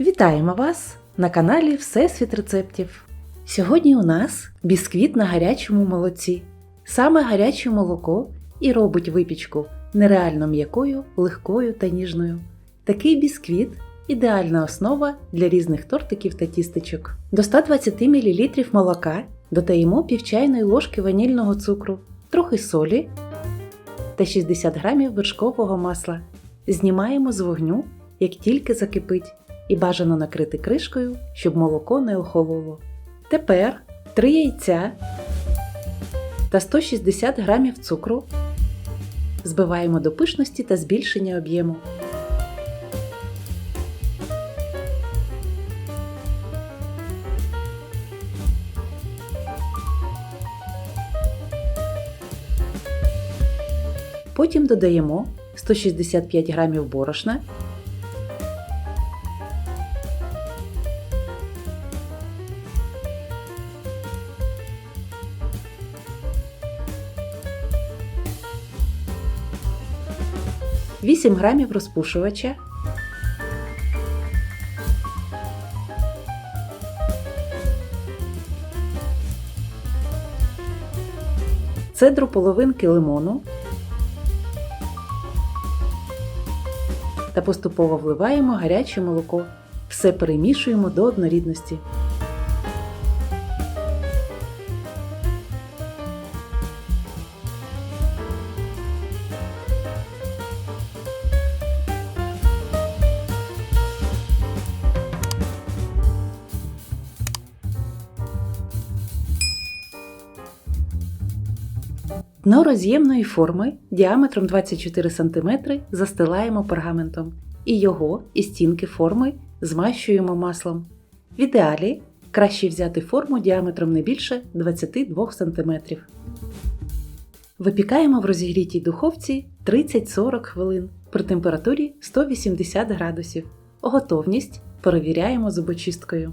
Вітаємо вас на каналі Всесвіт рецептів. Сьогодні у нас бісквіт на гарячому молоці. Саме гаряче молоко і робить випічку нереально м'якою, легкою та ніжною. Такий бісквіт ідеальна основа для різних тортиків та тістечок. До 120 мл молока додаємо пів чайної ложки ванільного цукру, трохи солі та 60 г вершкового масла. Знімаємо з вогню, як тільки закипить, і бажано накрити кришкою, щоб молоко не охололо. Тепер 3 яйця та 160 г цукру збиваємо до пишності та збільшення об'єму. Потім додаємо 165 г борошна, вісім грамів розпушувача, цедру половинки лимону та поступово вливаємо гаряче молоко. Все перемішуємо до однорідності. Дно роз'ємної форми діаметром 24 см застилаємо пергаментом і його і стінки форми змащуємо маслом. В ідеалі краще взяти форму діаметром не більше 22 см. Випікаємо в розігрітій духовці 30-40 хвилин при температурі 180 градусів. Готовність перевіряємо зубочисткою.